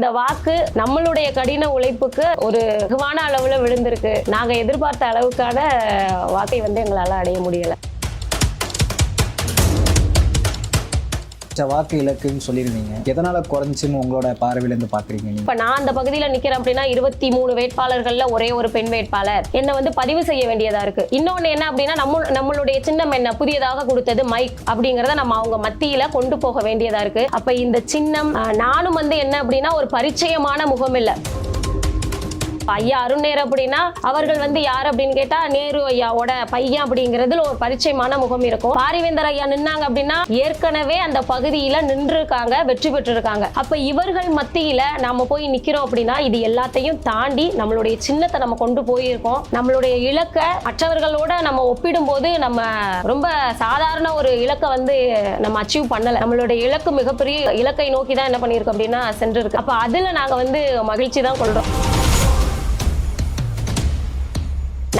இந்த வாக்கு நம்மளுடைய கடின உழைப்புக்கு ஒரு வெகுவான அளவுல விழுந்திருக்கு. நாங்க எதிர்பார்த்த அளவுக்கான வாக்கை வந்து எங்களால அடைய முடியல. வாக்கு இலக்குன்னு சொல்லியிருந்தீங்க. எதனால குறைஞ்சுன்னு உங்களோட பார்வையிலேருந்து பார்க்குறீங்க நீங்க? இப்ப நான் அந்த பகுதியில நிக்கிறேன் அப்படின்னா இருபத்தி மூணு வேட்பாளர்கள்ல ஒரே ஒரு பெண் வேட்பாளர். என்ன வந்து பதிவு செய்ய வேண்டியதா இருக்கு. இன்னொன்னு என்ன அப்படின்னா நம்ம நம்மளுடைய சின்னம் என்ன? புதியதாக கொடுத்தது மைக் அப்படிங்கறத நம்ம அவங்க மத்தியில கொண்டு போக வேண்டியதா இருக்கு. அப்ப இந்த சின்னம் நானும் வந்து என்ன அப்படின்னா ஒரு பரிச்சயமான முகம் இல்ல ஐயா அருண் அப்படின்னா அவர்கள் வந்து யார் அப்படின்னு கேட்டா நேரு ஐயாவோட பையன் அப்படிங்கிறதுல ஒரு பரிச்சயமான முகம் இருக்கும். பாரிவேந்தர் ஐயா நின்னாங்க அப்படின்னா ஏற்கனவே அந்த பகுதியில நின்று இருக்காங்க வெற்றி பெற்றிருக்காங்க. அப்ப இவர்கள் மத்தியில நாம போய் நிக்கிறோம் அப்படின்னா இது எல்லாத்தையும் தாண்டி நம்மளுடைய சின்னத்தை நம்ம கொண்டு போயிருக்கோம். நம்மளுடைய இலக்கை மற்றவர்களோட நம்ம ஒப்பிடும்போது நம்ம ரொம்ப சாதாரண ஒரு இலக்கை வந்து நம்ம அச்சீவ் பண்ணல. நம்மளுடைய இலக்கு மிகப்பெரிய இலக்கை நோக்கி தான் என்ன பண்ணியிருக்கோம் அப்படின்னா சென்றிருக்கு. அப்ப அதுல நாங்க வந்து மகிழ்ச்சி தான் கொள்றோம்.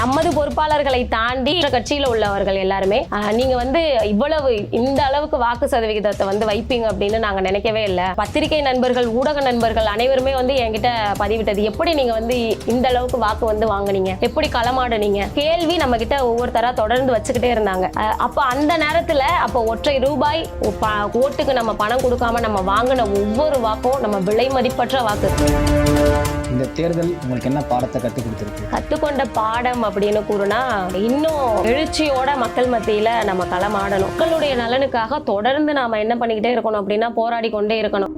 நமது பொறுப்பாளர்களை தாண்டி மற்ற கட்சியில உள்ளவர்கள் எல்லாருமே நீங்க வந்து இவ்வளவு இந்த அளவுக்கு வாக்கு சதவிகிதத்தை வந்து வைப்பீங்க அப்படின்னு நாங்க நினைக்கவே இல்லை. பத்திரிகை நண்பர்கள் ஊடக நண்பர்கள் அனைவருமே வந்து என்கிட்ட பதிவிட்டது. எப்படி நீங்க வந்து இந்த அளவுக்கு வாக்கு வந்து வாங்குனீங்க? எப்படி களமாடுனீங்க? கேள்வி நம்ம கிட்ட ஒவ்வொருத்தரா தொடர்ந்து வச்சுக்கிட்டே இருந்தாங்க. அப்ப அந்த நேரத்துல அப்ப ஒற்றை ரூபாய் ப- ஓட்டுக்கு நம்ம பணம் கொடுக்காம நம்ம வாங்கின ஒவ்வொரு வாக்கும் நம்ம விலை மதிப்பற்ற வாக்கு. இந்த தேர்தல் உங்களுக்கு என்ன பாடத்தை கற்றுக் கொடுத்துருக்கு? கத்துக்கொண்ட பாடம் அப்படின்னு கூறுனா இன்னும் எழுச்சியோட மக்கள் மத்தியில நம்ம களமாடணும் மக்களுடைய நலனுக்காக தொடர்ந்து நாம என்ன பண்ணிக்கிட்டே இருக்கணும் அப்படின்னா போராடி கொண்டே இருக்கணும்.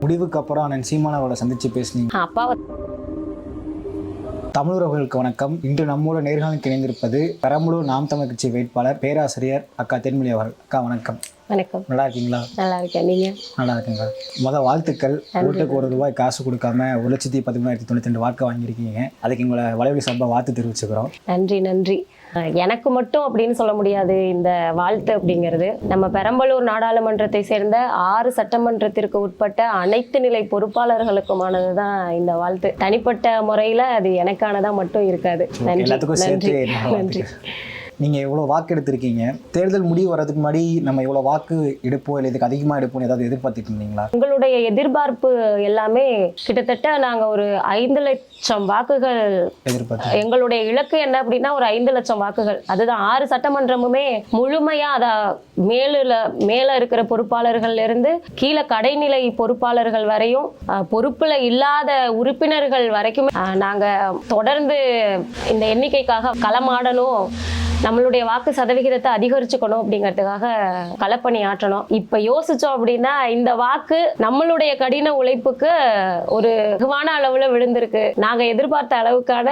முடிவுக்கு அப்புறம் அண்ணன் சீமானவரை சந்திச்சு பேசுனீங்க. அப்பாவை தமிழர்களுக்கு வணக்கம். இன்று நம்மோட நேர்காணலுக்கு இணைந்திருப்பது பெரம்பலூர் நாம் தமிழ் கட்சி வேட்பாளர் பேராசிரியர் அக்கா தென்மொழி அவர்கள். அக்கா வணக்கம். வணக்கம். நல்லா இருக்கீங்களா? நல்லா இருக்கேன். நீங்க? நல்லா இருக்குங்க. முத வாழ்த்துக்கள். ஓட்டுக்கு ஒரு ரூபாய் காசு கொடுக்காம ஒரு லட்சத்தி பதிமூணாயிரத்தி தொண்ணூத்தி ரெண்டு வாக்கு வாங்கியிருக்கீங்க. அதுக்கு எங்களை வலைவலி சம்பா வாழ்த்து தெரிவிச்சுக்கிறோம். நன்றி நன்றி. எனக்கு மட்டும் அப்படின்னு சொல்ல முடியாது இந்த வாழ்த்து அப்படிங்கிறது. நம்ம பெரம்பலூர் நாடாளுமன்றத்தை சேர்ந்த ஆறு சட்டமன்றத்திற்கு உட்பட்ட அனைத்து நிலை பொறுப்பாளர்களுக்குமானது தான் இந்த வாழ்த்து. தனிப்பட்ட முறையில அது எனக்கானதா மட்டும் இருக்காது. நன்றி. நன்றி. நன்றி. வாழ்த்துக்கள். நீங்க இவ்வளவு வாக்கு எடுத்திருக்கீங்க. தேர்தல் முடிவு வர்றதுக்கு முன்னாடி நம்ம இவ்வளவு வாக்கு எடுப்போம் இல்லை இதுக்கு அதிகமா எடுப்போம்னு ஏதாவது எதிர்பார்த்துட்டு இருந்தீங்களா? உங்களுடைய எதிர்பார்ப்பு எல்லாமே கிட்டத்தட்ட நாங்க ஒரு ஐந்து லட்சம் வாக்குகள் எதிர்பார்த்து எங்களுடைய இலக்கு என்ன அப்படின்னா ஒரு ஐந்து லட்சம் வாக்குகள். அதுதான் ஆறு சட்டமன்றமுமே முழுமையா அத மேலுல மேல இருக்கிற பொறுப்பாளர்கள்ல இருந்து கீழே கடைநிலை பொறுப்பாளர்கள் வரையும் பொறுப்புல இல்லாத உறுப்பினர்கள் வரைக்கும் அஹ், நாங்க தொடர்ந்து இந்த எண்ணிக்கைக்காக களமாடணும். நம்மளுடைய வாக்கு சதவிகிதத்தை அதிகரிச்சுக்கணும் அப்படிங்கிறதுக்காக களப்பணி ஆற்றணும். இப்ப யோசிச்சோம் அப்படின்னா இந்த வாக்கு நம்மளுடைய கடின உழைப்புக்கு ஒரு வெகுவான அளவுல விழுந்திருக்கு. நாங்க எதிர்பார்த்த அளவுக்கான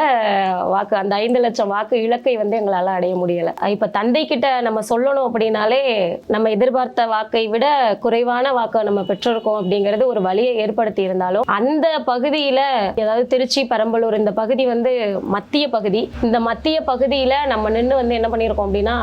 வாக்கு அந்த ஐந்து லட்சம் வாக்கு இலக்கை வந்து எங்களால அடைய முடியல. இப்ப தந்தை கிட்ட நம்ம சொல்லணும் அப்படின்னாலே நம்ம எதிர்பார்த்த வாக்கை விட குறைவான வாக்கை நம்ம பெற்றிருக்கோம் அப்படிங்கிறது ஒரு வழியை ஏற்படுத்தி இருந்தாலும் அந்த பகுதியில ஏதாவது திருச்சி பெரம்பலூர் இந்த பகுதி வந்து மத்திய பகுதி. இந்த மத்திய பகுதியில நம்ம நின்று வந்து என்ன பண்ணியிருக்கோம் அப்படின்னா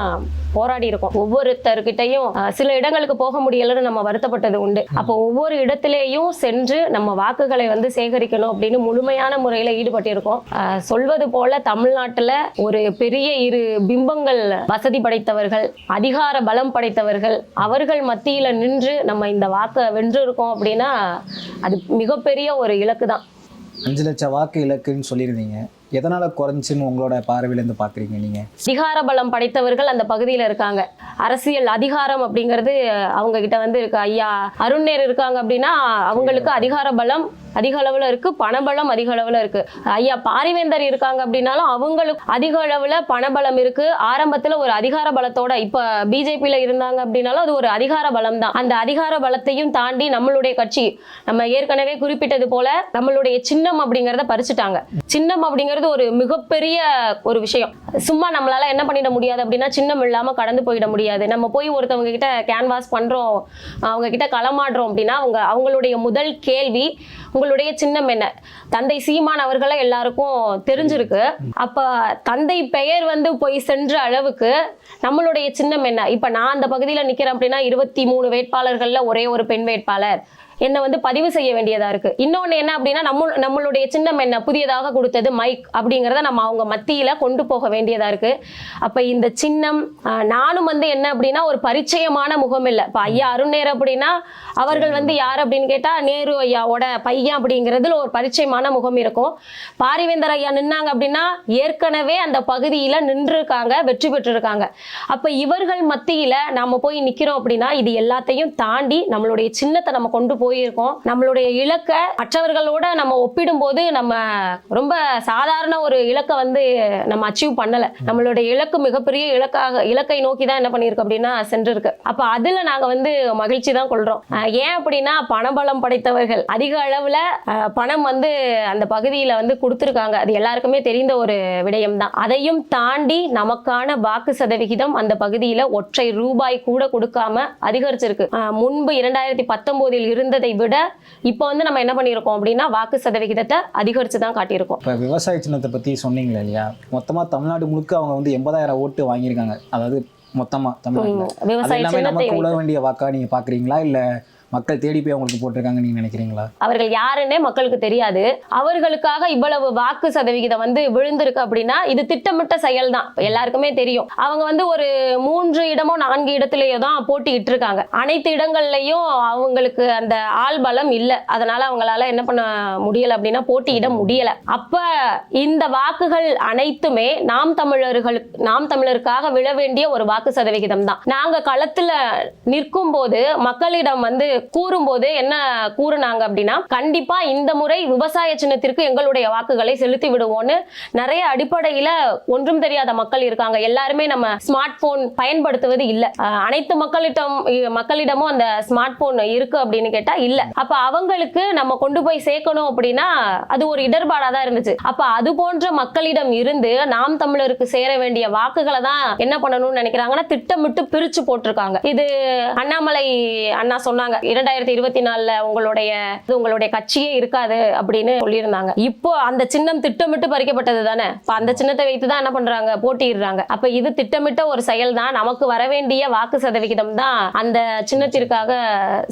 போராடி இருக்கோம் ஒவ்வொருத்தர்கிட்டையும் சில இடங்களுக்கு போக முடியலன்னு நம்ம வருத்தப்பட்டது உண்டு. அப்போ ஒவ்வொரு இடத்திலேயும் சென்று நம்ம வாக்குகளை வந்து சேகரிக்கணும் அப்படின்னு முழுமையான முறையில ஈடுபட்டிருக்கோம். சொல்வது போல தமிழ்நாட்டுல ஒரு பெரிய இரு பிம்பங்கள் வசதி படைத்தவர்கள் அதிகார பலம் படைத்தவர்கள் அவர்கள் மத்தியில நின்று நம்ம இந்த வாக்கை வென்றிருக்கோம் அப்படின்னா அது மிகப்பெரிய ஒரு இலக்கு தான் அஞ்சு லட்சம் வாக்கு இலக்குன்னு சொல்லியிருந்தீங்க. எதனால குறைஞ்சுன்னு உங்களோட பார்வையிலேருந்து பார்க்குறீங்க நீங்க? அதிகார பலம் படைத்தவர்கள் அந்த பகுதியில் இருக்காங்க. அரசியல் அதிகாரம் அப்படிங்கிறது அவங்க கிட்ட வந்து இருக்கு. ஐயா அருண் நேர் இருக்காங்க அப்படின்னா அவங்களுக்கு அதிகார பலம் அதிக அளவில் இருக்கு பணபலம் அதிக அளவில் இருக்கு. ஐயா பாரிவேந்தர் இருக்காங்க அப்படின்னாலும் அவங்களுக்கு அதிக அளவில் பணபலம் இருக்கு. ஆரம்பத்தில் ஒரு அதிகார பலத்தோட இப்போ பிஜேபியில் இருந்தாங்க அப்படின்னாலும் அது ஒரு அதிகார பலம் தான் அந்த அதிகார பலத்தையும் தாண்டி நம்மளுடைய கட்சி நம்ம ஏற்கனவே குறிப்பிட்டது போல நம்மளுடைய சின்னம் அப்படிங்கிறத பறிச்சுட்டாங்க. சின்னம் அப்படிங்கிறது ஒரு மிகப்பெரிய ஒரு விஷயம். சும்மா நம்மளால என்ன பண்ணிட முடியாது அப்படின்னா சின்னம் இல்லாமல் கடந்து போயிட முடியாது. நம்ம போய் ஒருத்தவங்க கிட்ட கேன்வாஸ் பண்ணுறோம் அவங்க கிட்ட களமாடுறோம் அப்படின்னா அவங்க அவங்களுடைய முதல் கேள்வி உங்களுடைய சின்னம் என்ன? தந்தை சீமான் அவர்களை எல்லாருக்கும் தெரிஞ்சிருக்கு. அப்ப தந்தை பெயர் வந்து போய் சென்ற அளவுக்கு நம்மளுடைய சின்னம் என்ன? இப்ப நான் அந்த பகுதியில நிக்கிறேன் அப்படின்னா இருபத்தி மூணு வேட்பாளர்கள்ல ஒரே ஒரு பெண் வேட்பாளர். என்னை வந்து பதிவு செய்ய வேண்டியதா இருக்கு. இன்னொன்று என்ன அப்படின்னா நம்ம நம்மளுடைய சின்னம் என்ன? புதியதாக கொடுத்தது மைக் அப்படிங்கிறத நம்ம அவங்க மத்தியில் கொண்டு போக வேண்டியதா இருக்கு. அப்போ இந்த சின்னம் நானும் வந்து என்ன அப்படின்னா ஒரு பரிச்சயமான முகம் இல்லை. இப்போ ஐயா அருண் அப்படின்னா அவர்கள் வந்து யார் அப்படின்னு கேட்டால் நேரு ஐயாவோட பையன் அப்படிங்கிறதுல ஒரு பரிச்சயமான முகம் இருக்கும். பாரிவேந்தர் ஐயா நின்னாங்க அப்படின்னா ஏற்கனவே அந்த பகுதியில் நின்றுருக்காங்க வெற்றி பெற்றிருக்காங்க. அப்போ இவர்கள் மத்தியில் நாம் போய் நிற்கிறோம் அப்படின்னா இது எல்லாத்தையும் தாண்டி நம்மளுடைய சின்னத்தை நம்ம கொண்டு போயிருக்கோம். நம்மளுடைய இலக்கை மற்றவர்களோட நம்ம ஒப்பிடும்போது நம்ம ரொம்ப சாதாரண ஒரு இலக்கை வந்து நம்ம அச்சீவ் பண்ணல. நம்மளுடைய இலக்கு மிகப்பெரிய இலக்காக இலக்கை நோக்கி தான் என்ன பண்ணியிருக்கு அப்படின்னா சென்றிருக்கு. அப்ப அதுல நாங்க வந்து மகிழ்ச்சி தான் கொள்றோம். ஏன் அப்படின்னா பணபலம் படைத்தவர்கள். அதிக அளவுல பணம் வந்து அந்த பகுதியில வந்து கொடுத்துருக்காங்க. அது எல்லாருக்குமே தெரிந்த ஒரு விடயம் தான் அதையும் தாண்டி நமக்கான வாக்கு சதவிகிதம் அந்த பகுதியில ஒற்றை ரூபாய் கூட கொடுக்காம அதிகரிச்சிருக்கு. முன்பு இரண்டாயிரத்தி பத்தொன்பதில் இருந்ததை விட இப்போ வந்து நம்ம என்ன பண்ணியிருக்கோம் அப்படின்னா வாக்கு சதவிகிதத்தை அதிகரிச்சு தான் காட்டியிருக்கோம். இப்போ விவசாய சின்னத்தை பற்றி சொன்னீங்களே இல்லையா? மொத்தமாக தமிழ்நாடு முழுக்க அவங்க வந்து எண்பதாயிரம் ஓட்டு வாங்கியிருக்காங்க. அதாவது மொத்தமாக தமிழ்நாட்டில். அது விவசாய நமக்கு உழ வேண்டிய வாக்கா நீங்கள் பார்க்குறீங்களா இல்லை மக்கள் தேடி போய் அவங்களுக்கு போட்டிருக்காங்க நீங்க நினைக்கிறீங்களா? அவர்கள் யாருன்னே மக்களுக்கு தெரியாது. அவர்களுக்காக இவ்வளவு வாக்கு சதவிகிதம் வந்து விழுந்திருக்கு அப்படின்னா இது திட்டமிட்ட செயல் தான் எல்லாருக்குமே தெரியும். அவங்க வந்து ஒரு மூன்று இடமோ நான்கு இடத்துலயோ தான் போட்டிட்டு இருக்காங்க அனைத்து இடங்கள்லயும் அவங்களுக்கு அந்த ஆள் பலம் இல்லை. அதனால அவங்களால என்ன பண்ண முடியல அப்படின்னா போட்டியிட முடியல. அப்ப இந்த வாக்குகள் அனைத்துமே நாம் தமிழர்கள் நாம் தமிழருக்காக விழ வேண்டிய ஒரு வாக்கு சதவிகிதம் தான். நாங்க களத்துல நிற்கும் போது மக்களிடம் வந்து கூறும்போது என்ன கூறுனாங்க அப்படின்னா கண்டிப்பா இந்த முறை விவசாய சின்னத்திற்கு எங்களுடைய வாக்குகளை செலுத்தி விடுவோம்னு நிறைய அடிப்படையில ஒன்றும் தெரியாத மக்கள் இருக்காங்க. எல்லாருமே நம்ம ஸ்மார்ட் போன் பயன்படுத்துவது இல்ல. அனைத்து மக்களிடம் மக்களிடமும் அந்த ஸ்மார்ட் போன் இருக்கு அப்படின்னு கேட்டா இல்ல. அப்ப அவங்களுக்கு நம்ம கொண்டு போய் சேர்க்கணும் அப்படின்னா அது ஒரு இடர்பாடா தான் இருந்துச்சு. அப்ப அது போன்ற மக்களிடம் இருந்து நாம் தமிழருக்கு சேர வேண்டிய வாக்குகளை தான் என்ன பண்ணணும்னு நினைக்கிறாங்கன்னா திட்டமிட்டு பிரிச்சு போட்டிருக்காங்க. இது அண்ணாமலை அண்ணா சொன்னாங்க. இரண்டாயிரத்தி இருபத்தி நாலுல உங்களுடைய இது உங்களுடைய கட்சியே இருக்காது அப்படின்னு சொல்லியிருந்தாங்க. இப்போ அந்த சின்னம் திட்டமிட்டு பறிக்கப்பட்டது தானே? இப்ப அந்த சின்னத்தை வைத்து தான் என்ன பண்றாங்க? போட்டியிடுறாங்க. அப்ப இது திட்டமிட்ட ஒரு செயல் தான் நமக்கு வர வேண்டிய வாக்கு சதவிகிதம் தான் அந்த சின்னத்திற்காக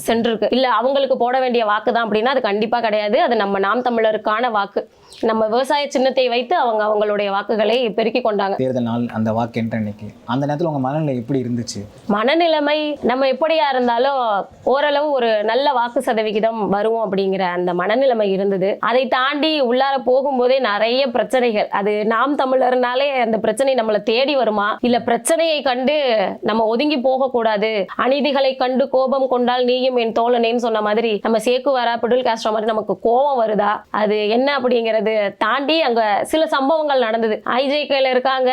சென்றிருக்கு. இல்ல அவங்களுக்கு போட வேண்டிய வாக்கு தான் அப்படின்னா அது கண்டிப்பா கிடையாது. அது நம்ம நாம் தமிழருக்கான வாக்கு. நம்ம விவசாய சின்னத்தை வைத்து அவங்க அவங்களுடைய வாக்குகளை பெருக்கி கொண்டாங்க. தேர்தல் நாள் அந்த வாக்கு என்ற அன்னைக்கு அந்த நேரத்தில் உங்கள் மனநிலை எப்படி இருந்துச்சு? மனநிலைமை நம்ம எப்படியா இருந்தாலும் ஓரளவு ஒரு நல்ல வாக்கு சதவிகிதம் வரும் அப்படிங்கிற அந்த மனநிலைமை இருந்தது. அதை தாண்டி உள்ளார போகும்போதே நிறைய பிரச்சனைகள். அது நாம் தமிழர்னாலே அந்த பிரச்சனை நம்மளை தேடி வருமா? இல்ல பிரச்சனையை கண்டு நம்ம ஒதுங்கி போகக்கூடாது? அநீதிகளை கண்டு கோபம் கொண்டால் நீயும் என் தோழனேன்னு சொன்ன மாதிரி நம்ம சேக்குவாரா? பிடுல் காஸ்ட்ரோ மாதிரி நமக்கு கோபம் வருதா? அது என்ன அப்படிங்கிறது தாண்டி அங்க சில சம்பவங்கள் நடந்தது. ஐஜேகேல இருக்காங்க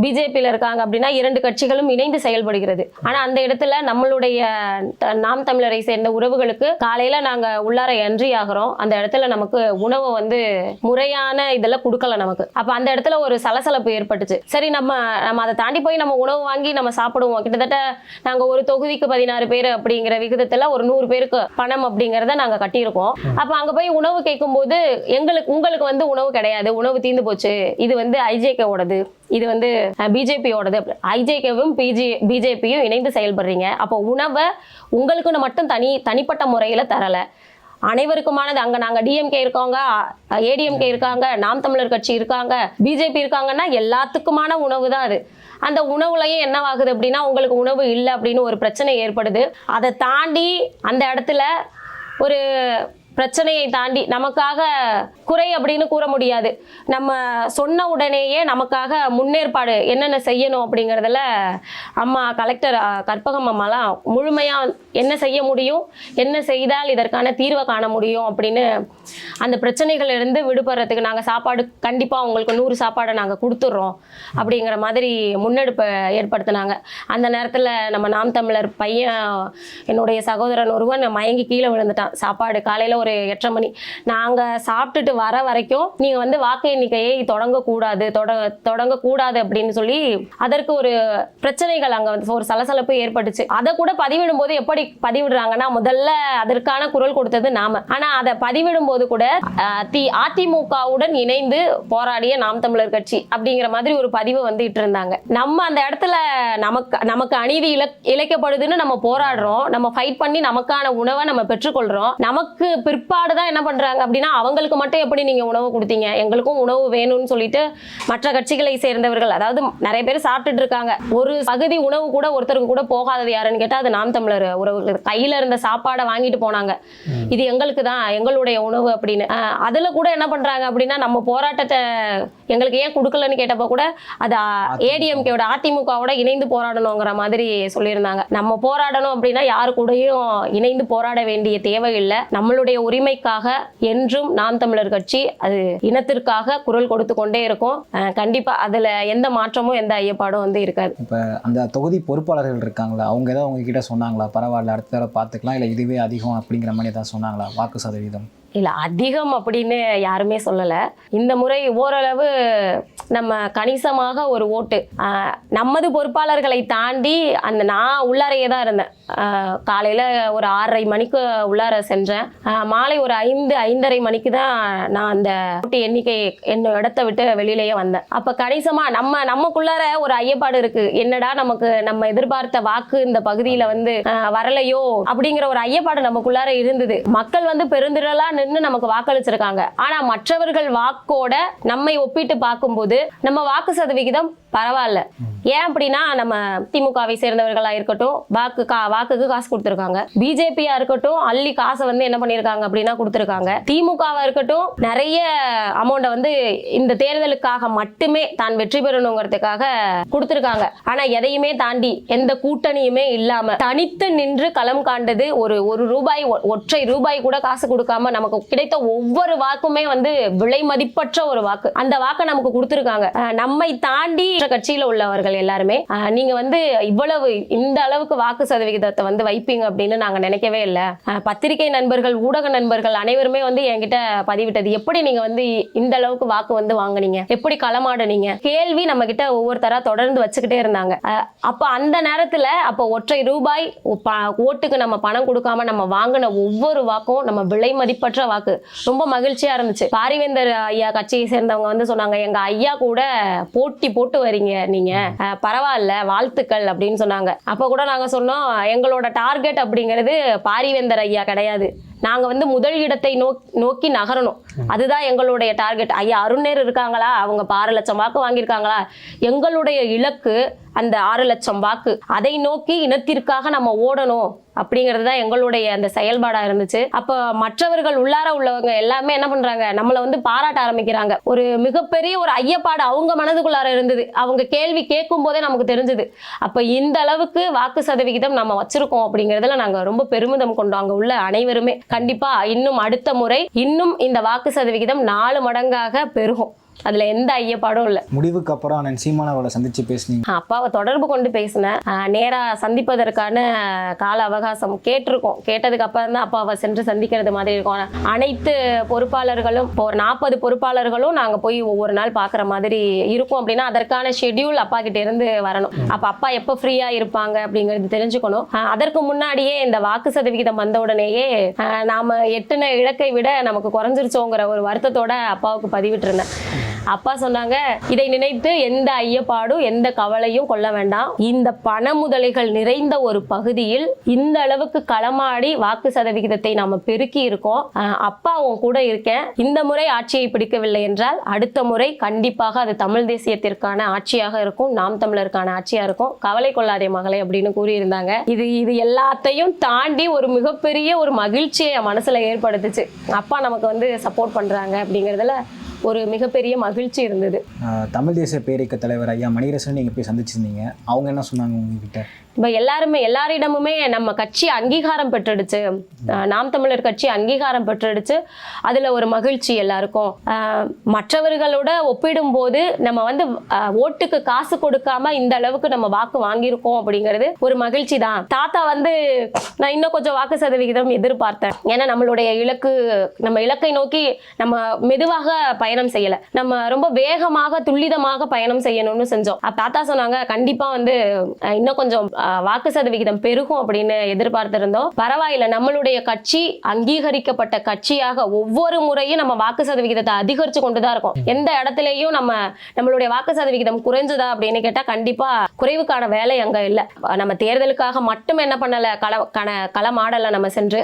பிஜேபியில இருக்காங்க அப்படின்னா இரண்டு கட்சிகளும் இணைந்து செயல்படுகிறது. ஆனா அந்த இடத்துல நம்மளுடைய நாம் தமிழரை சேர்ந்த உறவுகளுக்கு காலையில நாங்க உள்ளார என்ட்ரி ஆகிறோம். அந்த இடத்துல நமக்கு உணவு வந்து முறையான இதெல்லாம் கொடுக்கல நமக்கு. அப்ப அந்த இடத்துல ஒரு சலசலப்பு ஏற்பட்டுச்சு. சரி நம்ம நம்ம அதை தாண்டி போய் நம்ம உணவு வாங்கி நம்ம சாப்பிடுவோம். கிட்டத்தட்ட நாங்க ஒரு தொகுதிக்கு பதினாறு பேர் அப்படிங்கிற விகிதத்துல ஒரு நூறு பேருக்கு பணம் அப்படிங்கறத நாங்க கட்டியிருக்கோம். அப்ப அங்க போய் உணவு கேட்கும்போது எங்களுக்கு உங்களுக்கு வந்து உணவு கிடையாது. உணவு தீர்ந்து போச்சு. இது வந்து ஐஜேகேவோடது இது வந்து பிஜேபியோடது ஐஜேகேவும் பிஜே பிஜேபியும் இணைந்து செயல்படுறீங்க. அப்போ உணவை உங்களுக்குன்னு மட்டும் தனி தனிப்பட்ட முறையில் தரலை. அனைவருக்குமானது அங்க நாங்க டிஎம்கே இருக்கவங்க ஏடிஎம்கே இருக்காங்க நாம் தமிழர் கட்சி இருக்காங்க பிஜேபி இருக்காங்கன்னா எல்லாத்துக்குமான உணவு தான் அது. அந்த உணவுலையும் என்னவாகுது அப்படின்னா உங்களுக்கு உணவு இல்லை அப்படின்னு ஒரு பிரச்சனை ஏற்படுது. அதை தாண்டி அந்த இடத்துல ஒரு பிரச்சனையை தாண்டி நமக்காக குறை அப்படின்னு கூற முடியாது. நம்ம சொன்ன உடனேயே நமக்காக முன்னேற்பாடு என்னென்ன செய்யணும் அப்படிங்கிறதுல அம்மா கலெக்டர் கற்பகம் அம்மாலாம் முழுமையாக என்ன செய்ய முடியும் என்ன செய்தால் இதற்கான தீர்வை காண முடியும் அப்படின்னு அந்த பிரச்சனைகள் இருந்து விடுபடுறதுக்கு நாங்கள் சாப்பாடு கண்டிப்பாக உங்களுக்கு நூறு சாப்பாடை நாங்கள் கொடுத்துட்றோம் அப்படிங்கிற மாதிரி முன்னெடுப்பை ஏற்படுத்தினாங்க. அந்த நேரத்தில் நம்ம நாம் தமிழர் பையன் என்னுடைய சகோதரன் ஒருவன் மயங்கி கீழே விழுந்துட்டான். சாப்பாடு காலையில் ஒரு ஒரு எட்டரை மணி நாங்க சாப்பிட்டுட்டு வர வரைக்கும் நீங்க வந்து வாக்கு எண்ணிக்கையை தொடங்கக்கூடாது தொட தொடங்கக்கூடாது அப்படின்னு சொல்லி அதற்கு ஒரு பிரச்சனைகள் அங்க வந்து ஒரு சலசலப்பு ஏற்பட்டுச்சு. அதை கூட பதிவிடும் போது எப்படி பதிவிடுறாங்கன்னா முதல்ல அதற்கான குரல் கொடுத்தது நாம. ஆனால் அதை பதிவிடும் போது கூட தி அதிமுகவுடன் இணைந்து போராடிய நாம் தமிழர் கட்சி அப்படிங்கிற மாதிரி ஒரு பதிவு வந்து இட்டு இருந்தாங்க நம்ம அந்த இடத்துல நமக்கு நமக்கு அநீதி இழ இழைக்கப்படுதுன்னு நம்ம போராடுறோம். நம்ம ஃபைட் பண்ணி நமக்கான உணவை நம்ம பெற்றுக்கொள்றோம். நமக்கு பிற்பாடு தான் என்ன பண்றாங்க அப்படின்னா அவங்களுக்கு மட்டும் எப்படி நீங்க உணவு கொடுத்தீங்க? எங்களுக்கும் உணவு வேணும்னு சொல்லிட்டு மற்ற கட்சிகளை சேர்ந்தவர்கள் அதாவது நிறைய பேர் சாப்பிட்டுட்டு இருக்காங்க. ஒரு பகுதி உணவு கூட ஒருத்தருக்கு கூட போகாதது யாருன்னு கேட்டா அது நாம் தமிழர் உறவுகள். கையில இருந்த சாப்பாடை வாங்கிட்டு போனாங்க. இது எங்களுக்கு தான் எங்களுடைய உணவு அப்படின்னு. அதுல கூட என்ன பண்றாங்க அப்படின்னா நம்ம போராட்டத்தை எங்களுக்கு ஏன் கொடுக்கலன்னு கேட்டப்ப கூட அது ஏடிஎம்கேவோட அதிமுகவோட இணைந்து போராடணுங்கிற மாதிரி சொல்லியிருந்தாங்க. நம்ம போராடணும் அப்படின்னா யாரு கூடயும் இணைந்து போராட வேண்டிய தேவையில்லை. நம்மளுடைய உரிமைக்காக என்றும் நாம் தமிழர் கட்சி அது இனத்திற்காக குரல் கொடுத்து கொண்டே இருக்கும். கண்டிப்பாக அதில் எந்த மாற்றமும் எந்த ஐயப்பாடும் வந்து இருக்காது. இப்போ அந்த தொகுதி பொறுப்பாளர்கள் இருக்காங்களா? அவங்க ஏதாவது உங்ககிட்ட சொன்னாங்களா? பரவாயில்ல அடுத்த தடவை பார்த்துக்கலாம். இல்லை இதுவே அதிகம் அப்படிங்கிற மாதிரி ஏதாவது சொன்னாங்களா? வாக்கு சதவீதம். இல்லை அதிகம் அப்படின்னு யாருமே சொல்லலை. இந்த முறை ஓரளவு நம்ம கணிசமாக ஒரு ஓட்டு. நமது பொறுப்பாளர்களை தாண்டி அந்த நான் உள்ளாரையே தான் இருந்தேன். காலையில் ஒரு ஆறரை மணிக்கு உள்ளார சென்றேன். மாலை ஒரு ஐந்து ஐந்தரை மணிக்கு தான் நான் அந்த ஓட்டு எண்ணிக்கை என்ன இடத்த விட்டு வெளியிலேயே வந்தேன். அப்போ கணிசமாக நம்ம நமக்குள்ளார ஒரு ஐயப்பாடு இருக்குது என்னடா நமக்கு நம்ம எதிர்பார்த்த வாக்கு இந்த பகுதியில் வந்து வரலையோ அப்படிங்கிற ஒரு ஐயப்பாடு நமக்குள்ளார இருந்தது. மக்கள் வந்து பெருந்திரளா நின்று நமக்கு வாக்களிச்சிருக்காங்க. ஆனா மற்றவர்கள் வாக்கோட நம்மை ஒப்பிட்டு பார்க்கும்போது நம்ம வாக்கு சதவிகிதம் பரவாயில்ல. ஏன் அப்படின்னா நம்ம திமுகவை சேர்ந்தவர்களா இருக்கட்டும் வாக்கு கா வாக்குக்கு காசு கொடுத்துருக்காங்க. பிஜேபியா இருக்கட்டும் அள்ளி காசை வந்து என்ன பண்ணியிருக்காங்க அப்படின்னா கொடுத்துருக்காங்க. திமுகவா இருக்கட்டும் நிறைய அமௌண்ட்டை வந்து இந்த தேர்தலுக்காக மட்டுமே தான் வெற்றி பெறணுங்கிறதுக்காக கொடுத்துருக்காங்க. ஆனா எதையுமே தாண்டி எந்த கூட்டணியுமே இல்லாம தனித்து நின்று களம் காண்டது ஒரு ஒரு ரூபாய் ஒ- ஒற்றை ரூபாய் கூட காசு கொடுக்காம நமக்கு கிடைத்த ஒவ்வொரு வாக்குமே வந்து விலை மதிப்பற்ற ஒரு வாக்கு. அந்த வாக்கை நமக்கு கொடுத்துருக்காங்க. நம்மை தாண்டி கட்சியில உள்ளவர்கள் எல்லாருமே. நீங்க வந்து இவ்வளவு இந்த அளவுக்கு வாக்கு சதவிகிதத்தை வந்து வைப்பீங்க அப்படின்னு நாங்க நினைக்கவே இல்லை. பத்திரிகை நண்பர்கள் ஊடக நண்பர்கள் அனைவருமே வந்து என்கிட்ட பதிவிட்டது. எப்படி நீங்க வந்து இந்த அளவுக்கு வாக்கு வந்து வாங்குனீங்க? எப்படி களமாடுனீங்க? கேள்வி நம்ம கிட்ட ஒவ்வொருத்தரா தொடர்ந்து வச்சுக்கிட்டே இருந்தாங்க. அஹ் அப்ப அந்த நேரத்துல அப்ப ஒற்றை ரூபாய் ப- ஓட்டுக்கு நம்ம பணம் கொடுக்காம நம்ம வாங்கின ஒவ்வொரு வாக்கும் நம்ம விலை மதிப்பற்ற வாக்கு. ரொம்ப மகிழ்ச்சியா இருந்துச்சு. பாரிவேந்தர் ஐயா கட்சியை சேர்ந்தவங்க வந்து சொன்னாங்க எங்க ஐயா கூட போட்டி போட்டு வரீங்க நீங்க. பரவாயில்ல வாழ்த்துக்கள் அப்படின்னு சொன்னாங்க. அப்போ கூட நாங்கள் சொன்னோம் எங்களோட டார்கெட் அப்படிங்கிறது பாரிவேந்தர் ஐயா கிடையாது. நாங்க வந்து முதல் இடத்தை நோக் நோக்கி நகரணும். அதுதான் எங்களுடைய டார்கெட். ஐயா அருணேர் இருக்காங்களா? அவங்க இப்ப ஆறு லட்சம் வாக்கு வாங்கியிருக்காங்களா? எங்களுடைய இலக்கு அந்த ஆறு லட்சம் வாக்கு. அதை நோக்கி இனத்திற்காக நம்ம ஓடணும் அப்படிங்கிறது தான் எங்களுடைய அந்த செயல்பாடா இருந்துச்சு. அப்ப மற்றவர்கள் உள்ளார உள்ளவங்க எல்லாமே என்ன பண்றாங்க? நம்மளை வந்து பாராட்ட ஆரம்பிக்கிறாங்க. ஒரு மிகப்பெரிய ஒரு ஐயப்பாடு அவங்க மனதுக்குள்ளார இருந்தது. அவங்க கேள்வி கேட்கும் போதே நமக்கு தெரிஞ்சது. அப்ப இந்த அளவுக்கு வாக்கு சதவிகிதம் நம்ம வச்சிருக்கோம் அப்படிங்கிறதுல நாங்க ரொம்ப பெருமிதம் கொண்டோம். அங்க உள்ள அனைவருமே. கண்டிப்பா இன்னும் அடுத்த முறை இன்னும் இந்த வாக்கு சதவிகிதம் நாலு மடங்காக பெருகும். அதுல எந்த ஐயப்பாடும் இல்லை. முடிவுக்கு அப்புறம் அண்ணன் சீமான் அவளை சந்திச்சு பேசுனீங்க? அப்பாவை தொடர்பு கொண்டு பேசினேன். நேரா சந்திப்பதற்கான கால அவகாசம் கேட்டிருக்கோம். கேட்டதுக்கு அப்புறம் தான் அப்பாவை சென்று சந்திக்கிறது மாதிரி இருக்கும். அனைத்து பொறுப்பாளர்களும் இப்போ ஒரு நாற்பது பொறுப்பாளர்களும் நாங்க போய் ஒவ்வொரு நாள் பார்க்குற மாதிரி இருக்கும் அப்படின்னா அதற்கான ஷெட்யூல் அப்பா கிட்ட இருந்து வரணும். அப்ப அப்பா எப்போ ஃப்ரீயா இருப்பாங்க அப்படிங்கிறது தெரிஞ்சுக்கணும். அதற்கு முன்னாடியே இந்த வாக்கு சதவிகிதம் வந்த உடனேயே நாம எட்டுன இலக்கை விட நமக்கு குறைஞ்சிருச்சோங்கிற ஒரு வருத்தத்தோட அப்பாவுக்கு பதிவிட்டிருந்தேன். அப்பா சொன்னாங்க இதை நினைத்து எந்த ஐயப்பாடும் எந்த கவலையும் கொள்ள வேண்டாம். இந்த பண முதலைகள் நிறைந்த ஒரு பகுதியில் இந்த அளவுக்கு களமாடி வாக்கு சதவிகிதத்தை நாம பெருக்கி இருக்கோம். அஹ் அப்பா உன் கூட இருக்கேன். இந்த முறை ஆட்சியை பிடிக்கவில்லை என்றால் அடுத்த முறை கண்டிப்பாக அது தமிழ் தேசியத்திற்கான ஆட்சியாக இருக்கும். நாம் தமிழருக்கான ஆட்சியா இருக்கும். கவலை கொள்ளாதே மகளே அப்படின்னு கூறியிருந்தாங்க. இது இது எல்லாத்தையும் தாண்டி ஒரு மிகப்பெரிய ஒரு மகிழ்ச்சியை மனசுல ஏற்படுத்துச்சு. அப்பா நமக்கு வந்து சப்போர்ட் பண்றாங்க அப்படிங்கிறதுல ஒரு மிகப்பெரிய மகிழ்ச்சி இருந்தது. தமிழ் தேசிய பேரியக்க தலைவர் ஐயா மணிகரசன் நீங்கள் போய் சந்திச்சிருந்தீங்க. அவங்க என்ன சொன்னாங்க உங்ககிட்ட? இப்போ எல்லாருமே எல்லாரிடமுமே நம்ம கட்சி அங்கீகாரம் பெற்றுடுச்சு நாம் தமிழர் கட்சி அங்கீகாரம் பெற்றுடுச்சு அதில் ஒரு மகிழ்ச்சி எல்லாருக்கும். மற்றவர்களோட ஒப்பிடும்போது நம்ம வந்து ஓட்டுக்கு காசு கொடுக்காம இந்த அளவுக்கு நம்ம வாக்கு வாங்கியிருக்கோம் அப்படிங்கிறது ஒரு மகிழ்ச்சி தான். தாத்தா வந்து நான் இன்னும் கொஞ்சம் வாக்கு சதவிகிதம் எதிர்பார்த்தேன். ஏன்னா நம்மளுடைய இலக்கு நம்ம இலக்கை நோக்கி நம்ம மெதுவாக பயணம் செய்யல. நம்ம ரொம்ப வேகமாக துல்லிதமாக பயணம் செய்யணும்னு செஞ்சோம். தாத்தா சொன்னாங்க கண்டிப்பா வந்து இன்னும் கொஞ்சம் வாக்கு சதவிகிதம் பெருகும் அப்படின்னு எதிர்பார்த்திருந்தோம். பரவாயில்ல நம்மளுடைய கட்சி அங்கீகரிக்கப்பட்ட கட்சியாக ஒவ்வொரு முறையும் நம்ம வாக்கு சதவிகிதத்தை அதிகரிச்சு கொண்டுதான் இருக்கோம். எந்த இடத்துலயும் நம்ம நம்மளுடைய வாக்கு சதவிகிதம் குறைஞ்சதா அப்படின்னு கேட்டா கண்டிப்பா குறைவுக்கான வேலை அங்க இல்ல. நம்ம தேர்தலுக்காக மட்டும் என்ன பண்ணல கள களமாடல நம்ம சென்று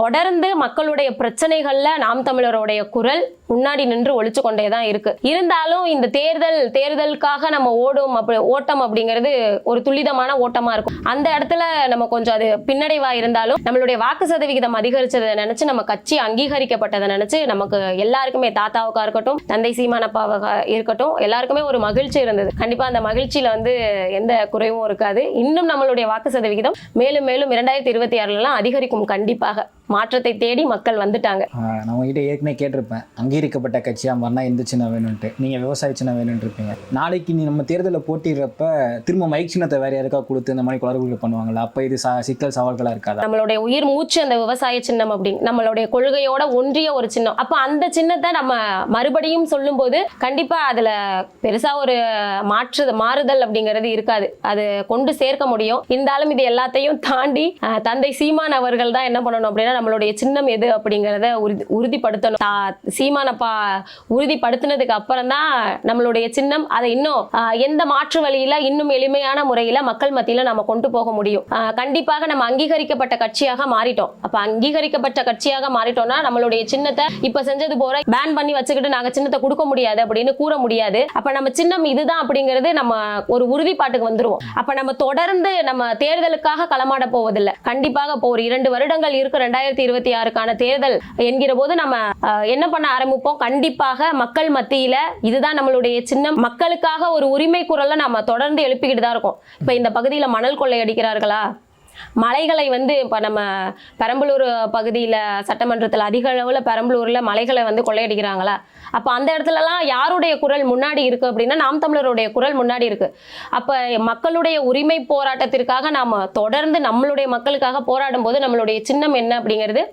தொடர்ந்து மக்களுடைய பிரச்சனைகள்ல நாம் தமிழருடைய குரல் முன்னாடி நின்று ஒழிச்சு கொண்டே தான் இருக்கு. இருந்தாலும் இந்த தேர்தல் தேர்தலுக்காக நம்ம ஓடும் அப்படி ஓட்டம் அப்படிங்கிறது ஒரு துல்லிதமான ஓட்டமா இருக்கும். அந்த இடத்துல நம்ம கொஞ்சம் அது பின்னடைவா இருந்தாலும் நம்மளுடைய வாக்கு சதவிகிதம் அதிகரிச்சதை நினைச்சு நம்ம கட்சி அங்கீகரிக்கப்பட்டதை நினைச்சு நமக்கு எல்லாருக்குமே தாத்தாவுக்கா இருக்கட்டும் தந்தை சீமானப்பாவாக இருக்கட்டும் எல்லாருக்குமே ஒரு மகிழ்ச்சி இருந்தது. கண்டிப்பா அந்த மகிழ்ச்சியில வந்து எந்த குறைவும் இருக்காது. இன்னும் நம்மளுடைய வாக்கு சதவிகிதம் மேலும் மேலும் இரண்டாயிரத்தி இருபத்தி ஆறுலாம் அதிகரிக்கும் கண்டிப்பாக. மாற்றத்தை தேடி மக்கள் வந்துட்டாங்க. நான் உங்ககிட்ட ஏற்கனவே கேட்டிருப்பேன். அங்கீகரிக்கப்பட்ட கட்சியாக மாறினா எந்த சின்னம் வேணும்ன்ட்டு. நீங்கள் விவசாய சின்னம் வேணும்னு இருப்பீங்க. நாளைக்கு நீ நம்ம தேர்தலில் போட்டிடுறப்ப திரும்ப மைக் சின்னத்தை வேற யாருக்கா கொடுத்து இந்த மாதிரி குளறுபடிகள் பண்ணுவாங்களா அப்போ இது சிக்கல் சவால்களாக இருக்காதா? நம்மளுடைய உயிர் மூச்சு அந்த விவசாய சின்னம் அப்படி நம்மளுடைய கொள்கையோட ஒன்றிய ஒரு சின்னம். அப்ப அந்த சின்னத்தை நம்ம மறுபடியும் சொல்லும்போது கண்டிப்பா அதுல பெருசா ஒரு மாற்று மாறுதல் அப்படிங்கிறது இருக்காது. அது கொண்டு சேர்க்க முடியும். இருந்தாலும் இது எல்லாத்தையும் தாண்டி தந்தை சீமான் அவர்கள் தான் என்ன பண்ணணும் அப்படின்னா நம்மளுடைய சின்னம் எது அப்படிங்கிறத உறுதி உறுதிப்படுத்தணும். சீமானப்பா உறுதிப்படுத்தினதுக்கு அப்புறம் தான் நம்மளுடைய சின்னம் அதை இன்னும் எந்த மாற்று வழியில இன்னும் எளிமையான முறையில மக்கள் மத்தியில நம்ம கொண்டு போக முடியும். கண்டிப்பாக நம்ம அங்கீகரிக்கப்பட்ட கட்சியாக மாறிட்டோம். அப்ப அங்கீகரிக்கப்பட்ட கட்சியாக மாறிட்டோம்னா நம்மளுடைய சின்னத்தை இப்ப செஞ்சது போற பேன் பண்ணி வச்சுக்கிட்டு நாங்க சின்னத்தை கொடுக்க முடியாது அப்படின்னு கூற முடியாது. அப்ப நம்ம சின்னம் இதுதான் அப்படிங்கிறது நம்ம ஒரு உறுதிப்பாட்டுக்கு வந்துருவோம். அப்ப நம்ம தொடர்ந்து நம்ம தேர்தலுக்காக களமாட போவதில்லை. கண்டிப்பாக இப்போ ஒரு இரண்டு வருடங்கள் இருக்கு. ரெண்டாயிரத்தி இருபத்தி ஆறுக்கான தேர்தல் என்கிற போது நம்ம என்ன பண்ண ஆரம்பிப்போம்? கண்டிப்பாக மக்கள் மத்தியில இதுதான் நம்மளுடைய சின்ன மக்களுக்காக ஒரு உரிமை குரலை நம்ம தொடர்ந்து எழுப்பிக்கிட்டு தான் இருக்கோம். இப்ப இந்த பகுதியில மணல் கொள்ளையடிக்கிறார்களா மலைகளை வந்து இப்போ நம்ம பெரம்பலூர் பகுதியில் சட்டமன்றத்தில் அதிக அளவில் பெரம்பலூரில் மலைகளை வந்து கொள்ளையடிக்கிறாங்களா? அப்போ அந்த இடத்துலலாம் யாருடைய குரல் முன்னாடி இருக்குது அப்படின்னா நாம் தமிழருடைய குரல் முன்னாடி இருக்குது அப்போ மக்களுடைய உரிமை போராட்டத்திற்காக நாம் தொடர்ந்து நம்மளுடைய மக்களுக்காக போராடும் போது நம்மளுடைய சின்னம் என்ன அப்படிங்கிறது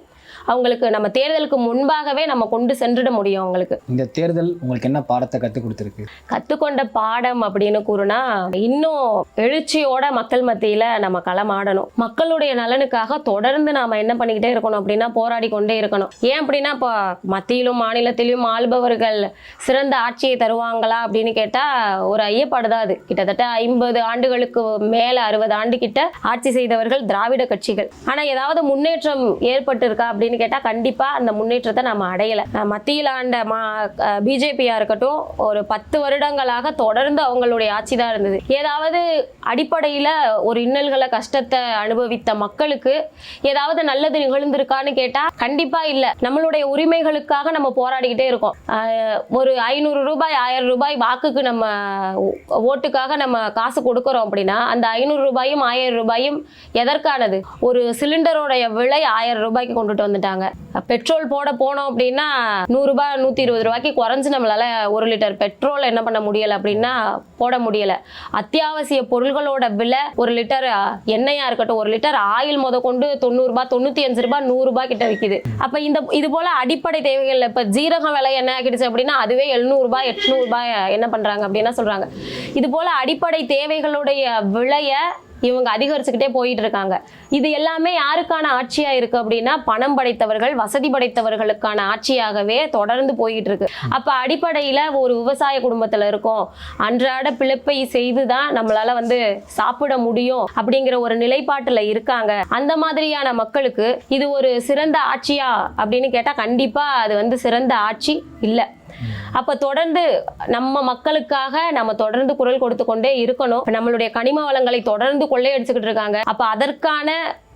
அவங்களுக்கு நம்ம தேர்தலுக்கு முன்பாகவே நம்ம கொண்டு சென்றுட முடியும் அவங்களுக்கு. இந்த தேர்தல் உங்களுக்கு என்ன பாடத்தை கற்றுக் கொடுத்துருக்கு? கத்துக்கொண்ட பாடம் அப்படின்னு கூறுனா இன்னும் எழுச்சியோட மக்கள் மத்தியில நம்ம களமாடணும். மக்களுடைய நலனுக்காக தொடர்ந்து நாம என்ன பண்ணிக்கிட்டே இருக்கணும் அப்படின்னா போராடி கொண்டே இருக்கணும். ஏன் அப்படின்னா இப்போ மத்தியிலும் மாநிலத்திலும் ஆள்பவர்கள் சிறந்த ஆட்சியை தருவாங்களா அப்படின்னு கேட்டா ஒரு ஐயப்பாடு தான் அது. கிட்டத்தட்ட ஐம்பது ஆண்டுகளுக்கு மேல அறுபது ஆண்டு கிட்ட ஆட்சி செய்தவர்கள் திராவிட கட்சிகள். ஆனா ஏதாவது முன்னேற்றம் ஏற்பட்டு இருக்கா அப்படின்னு கண்டிப்பாக அந்த முன்னேற்றத்தை நம்ம அடையலை. மத்தியில் ஆண்ட மா பிஜேபியாக இருக்கட்டும் ஒரு பத்து வருடங்களாக தொடர்ந்து அவங்களுடைய ஆட்சி தான் இருந்தது. ஏதாவது அடிப்படையில் ஒரு இன்னல்களை கஷ்டத்தை அனுபவித்த மக்களுக்கு ஏதாவது நல்லது நிகழ்ந்திருக்கான்னு கேட்டால் கண்டிப்பாக இல்லை. நம்மளுடைய உரிமைகளுக்காக நம்ம போராடிக்கிட்டே இருக்கோம். ஒரு ஐநூறு ரூபாய் ஆயிரம் ரூபாய் வாக்குக்கு நம்ம ஓட்டுக்காக நம்ம காசு கொடுக்குறோம் அப்படின்னா அந்த ஐநூறு ரூபாயும் ஆயிரம் ரூபாயும் எதற்கானது? ஒரு சிலிண்டருடைய விலை ஆயிரம் ரூபாய்க்கு கொண்டுட்டு வந்துட்டாங்க. பெட்ரோல் போட போனோம் அப்படின்னா நூறு ரூபாய் நூத்தி இருபது ரூபாய்க்கு குறைஞ்சு நம்மளால ஒரு லிட்டர் பெட்ரோல் என்ன பண்ண முடியல அப்படின்னா போட முடியல. அத்தியாவசிய பொருள்களோட விலை ஒரு லிட்டர் எண்ணெயாக இருக்கட்டும் ஒரு லிட்டர் ஆயில் முத கொண்டு தொண்ணூறு ரூபாய் தொண்ணூத்தி அஞ்சு ரூபாய் நூறு ரூபாய் கிட்ட விற்கிது அப்ப இந்த இது போல அடிப்படை தேவைகள் இப்ப ஜீரகம் விலை என்ன ஆகிடுச்சு அப்படின்னா அதுவே எழுநூறுபா எட்நூறுபா என்ன பண்றாங்க அப்படின்னா சொல்றாங்க. இது போல அடிப்படை தேவைகளுடைய விலைய இவங்க அதிகரிச்சுக்கிட்டே போயிட்டு இருக்காங்க இது எல்லாமே யாருக்கான ஆட்சியா இருக்கு அப்படின்னா பணம் படைத்தவர்கள் வசதி படைத்தவர்களுக்கான ஆட்சியாகவே தொடர்ந்து போயிட்டு இருக்கு அப்ப அடிப்படையில ஒரு விவசாய குடும்பத்துல இருக்கோம். அன்றாட பிழைப்பை செய்துதான் நம்மளால வந்து சாப்பிட முடியும் அப்படிங்கிற ஒரு நிலைப்பாட்டுல இருக்காங்க. அந்த மாதிரியான மக்களுக்கு இது ஒரு சிறந்த ஆட்சியா அப்படின்னு கேட்டா கண்டிப்பா அது வந்து சிறந்த ஆட்சி இல்லை. அப்ப தொடர்ந்து நம்ம மக்களுக்காக நம்ம தொடர்ந்து குரல் கொடுத்து கொண்டே இருக்கணும். நம்மளுடைய கனிம வளங்களை தொடர்ந்து கொள்ளையடிச்சுக்கிட்டு இருக்காங்க. அப்ப அதற்கான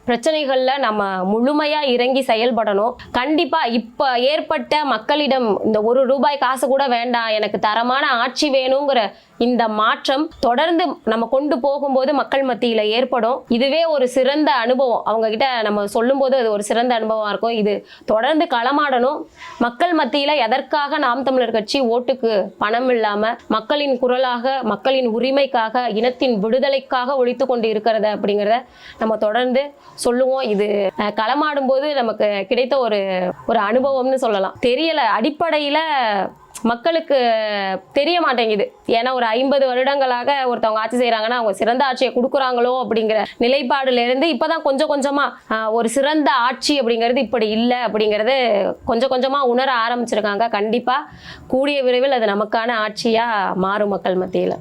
பிரச்சனைகளில் நம்ம முழுமையாக இறங்கி செயல்படணும். கண்டிப்பாக இப்போ ஏற்பட்ட மக்களிடம் இந்த ஒரு ரூபாய் காசு கூட வேண்டாம். எனக்கு தரமான ஆட்சி வேணுங்கிற இந்த மாற்றம் தொடர்ந்து நம்ம கொண்டு போகும்போது மக்கள் மத்தியில் ஏற்படும். இதுவே ஒரு சிறந்த அனுபவம். அவங்க கிட்ட நம்ம சொல்லும்போது அது ஒரு சிறந்த அனுபவமாக இருக்கும். இது தொடர்ந்து களமாடணும். மக்கள் மத்தியில் எதற்காக நாம் தமிழர் கட்சி ஓட்டுக்கு பணம் இல்லாமல் மக்களின் குரலாக மக்களின் உரிமைக்காக இனத்தின் விடுதலைக்காக ஒழித்து கொண்டு இருக்கிறது அப்படிங்கிறத நம்ம தொடர்ந்து சொல்லுவோம். இது களமாடும் போது நமக்கு கிடைத்த ஒரு ஒரு அனுபவம்னு சொல்லலாம். தெரியல அடிப்படையில் மக்களுக்கு தெரிய மாட்டேங்குது. ஏன்னா ஒரு ஐம்பது வருடங்களாக ஒருத்தவங்க ஆட்சி செய்கிறாங்கன்னா அவங்க சிறந்த ஆட்சியை கொடுக்குறாங்களோ அப்படிங்கிற நிலைப்பாடுலேருந்து இப்போ தான் கொஞ்சம் கொஞ்சமாக ஒரு சிறந்த ஆட்சி அப்படிங்கிறது இப்படி இல்லை அப்படிங்கிறது கொஞ்சம் கொஞ்சமாக உணர ஆரம்பிச்சிருக்காங்க. கண்டிப்பாக கூடிய விரைவில் அது நமக்கான ஆட்சியாக மாறும் மக்கள் மத்தியில்.